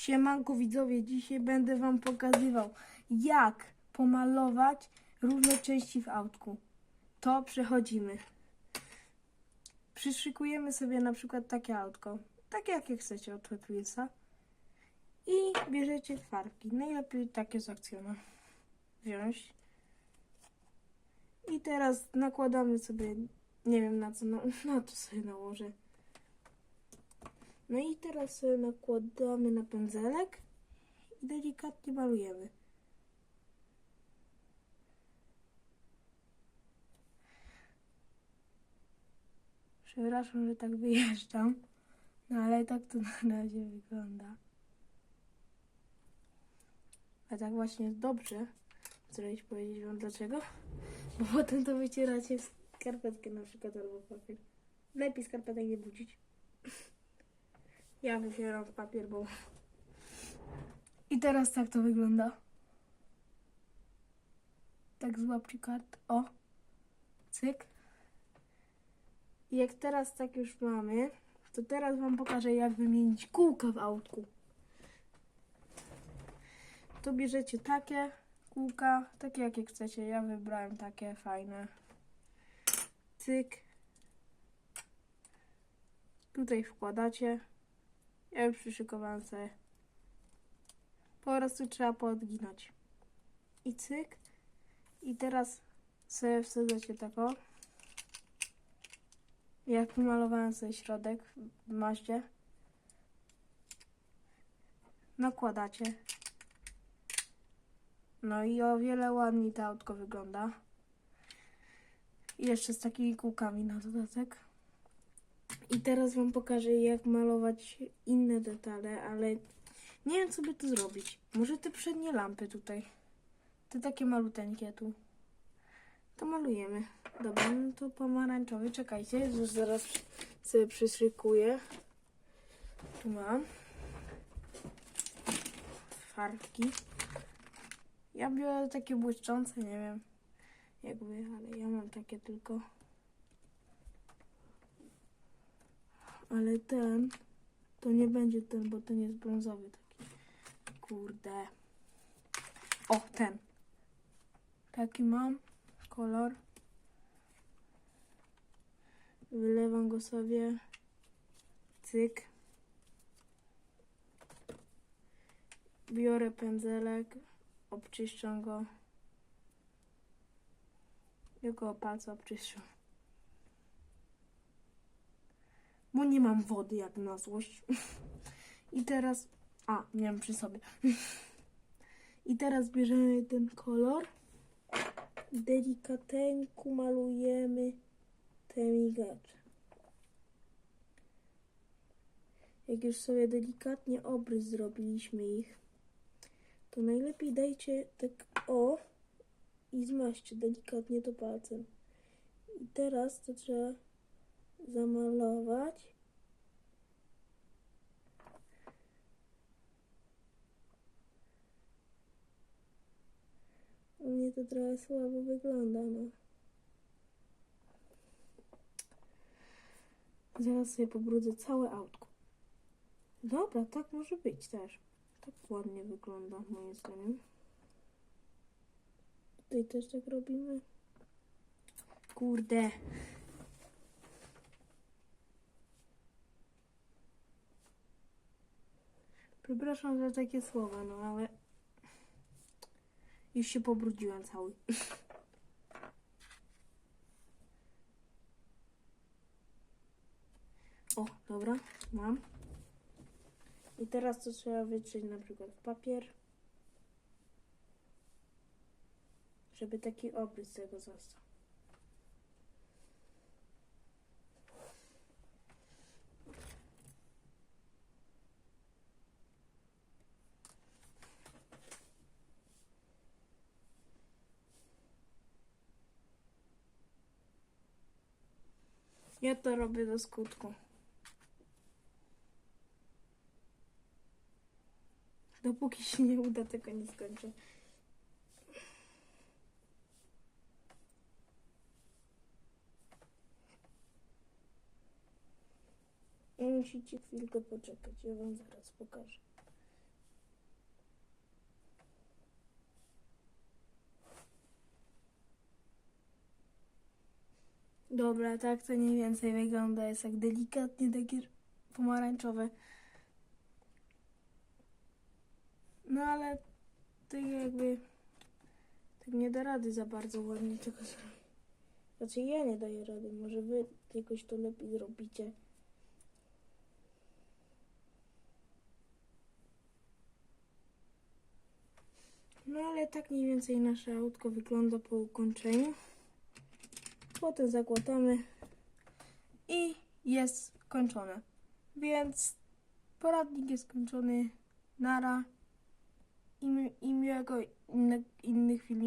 Siemanko widzowie, dzisiaj będę wam pokazywał jak pomalować różne części w autku. To przechodzimy. Przyszykujemy sobie na przykład takie autko, takie jakie chcecie od Hot Wheelsa i bierzecie farbki. Najlepiej takie z akcjona wziąć. I teraz nakładamy sobie, nie wiem na co, na, na to sobie nałożę. No i teraz sobie nakładamy na pędzelek i delikatnie malujemy. Przepraszam, że tak wyjeżdżam, no ale tak to na razie wygląda. A tak właśnie jest dobrze. Zrobić powiedzieć wam dlaczego? Bo potem to wycieracie skarpetkę na przykład albo papier. Lepiej skarpetek nie budzić. Ja wycieram papier, bo... I teraz tak to wygląda. Tak złapcie kart. O! Cyk. I jak teraz tak już mamy, to teraz wam pokażę jak wymienić kółka w autku. To bierzecie takie kółka, takie jakie chcecie. Ja wybrałem takie fajne. Cyk. Tutaj wkładacie. Ja już przyszykowałam sobie. Po prostu trzeba poodginać. I cyk. I teraz sobie wsadzacie tako. Jak pomalowałem sobie środek w maździe. Nakładacie. No i o wiele ładniej to autko wygląda. I jeszcze z takimi kółkami na dodatek. I teraz wam pokażę jak malować inne detale, ale nie wiem co by tu zrobić. Może te przednie lampy tutaj. Te takie maluteńkie tu. To malujemy. Dobra, no to pomarańczowy. Czekajcie, już zaraz sobie przyszykuję. Tu mam. Farbki. Ja biorę takie błyszczące, nie wiem jakby, ale ja mam takie tylko. Ale ten, to nie będzie ten, bo ten jest brązowy taki. Kurde. O, ten. Taki mam kolor. Wylewam go sobie. Cyk. Biorę pędzelek, obczyszczam go. Jego palce obczyszczam. Bo nie mam wody jak na złość. I teraz... A, miałem przy sobie. I teraz bierzemy ten kolor. Delikateńku malujemy te migacze. Jak już sobie delikatnie obrys zrobiliśmy ich, to najlepiej dajcie tak o i zmaście delikatnie to palcem. I teraz to trzeba zamalować. U mnie to trochę słabo wygląda, no. Zaraz sobie pobrudzę całe autko. Dobra, tak może być też. Tak ładnie wygląda moim zdaniem. Tutaj też tak robimy. Kurde. Przepraszam za takie słowa, no ale już się pobrudziłem cały. O, dobra, mam. I teraz to trzeba wytrzeć na przykład w papier. Żeby taki obrys tego został. Ja to robię do skutku. Dopóki się nie uda, tego nie skończę. Musicie chwilkę poczekać, ja wam zaraz pokażę. Dobra, tak to mniej więcej wygląda. Jest tak delikatnie takie pomarańczowe. No ale tak jakby tak nie da rady za bardzo ładnie tego zrobić. Znaczy ja nie daję rady, może wy jakoś to lepiej zrobicie. No ale tak mniej więcej nasze autko wygląda po ukończeniu. Potem zakładamy i jest kończone. Więc poradnik jest kończony. Nara i, i miłego innych filmików.